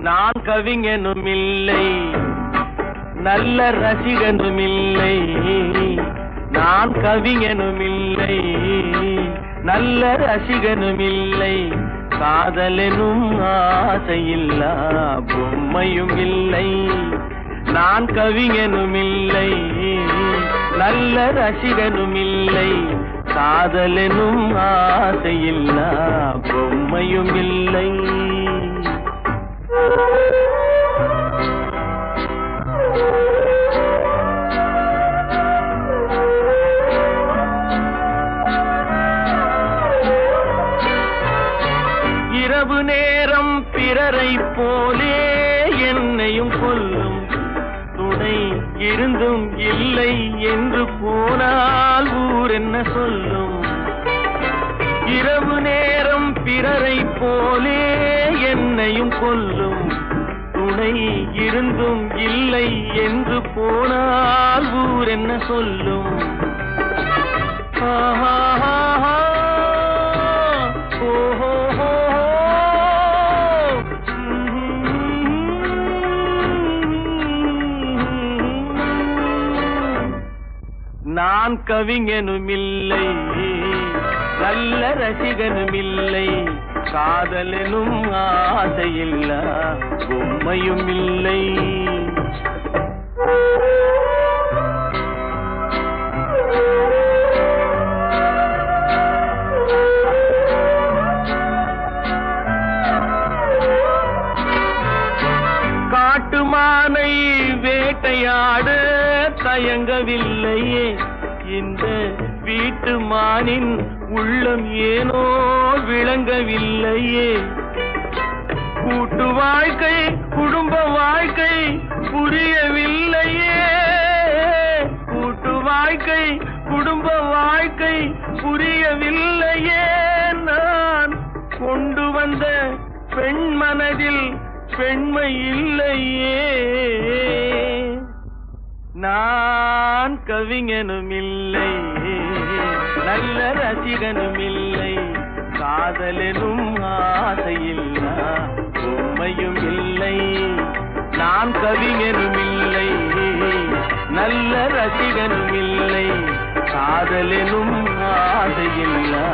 நான் கவிஞனும் இல்லை நல்ல ரசிகனும் இல்லை நான் கவிஞனும் இல்லை நல்ல ரசிகனும் இல்லை காதலெனும் ஆசையில்லா பொம்மையும் இல்லை நான் கவிஞனும் இல்லை நல்ல ரசிகனும் இல்லை காதலெனும் ஆசையில்லா பொம்மையும் இல்லை இரவு நேரம் பிறரை போலே என்னையும் கொல்லும் துணை இருந்தும் இல்லை என்று போனால் ஊர் என்ன சொல்லும்? இரவு நேரம் பிறரை போலே என்னையும் கொல்லும். துணை இருந்தும் இல்லை என்று போனால் ஊர் என்ன சொல்லும்? ஆஹா நான் கவிஞனுமில்லை நல்ல ரசிகனுமில்லை காதலனும் ஆசையில்லா பொம்மையும் இல்லை தயங்கவில்லையே. இந்த வீட்டு மானின் உள்ளம் ஏனோ விளங்கவில்லையே. கூட்டு வாழ்க்கை குடும்ப வாழ்க்கை புரியவில்லையே. கூட்டு வாழ்க்கை குடும்ப வாழ்க்கை புரியவில்லையே. நான் கொண்டு வந்த பெண் மனதில் பெண்மை இல்லையே. நான் கவிஞனும் இல்லை நல்ல ரசிகனும் இல்லை காதலனும் ஆசையில்லா உண்மையும் இல்லை. நான் கவிஞனும் இல்லை நல்ல ரசிகனும் இல்லை காதலெனும் ஆசையில்லா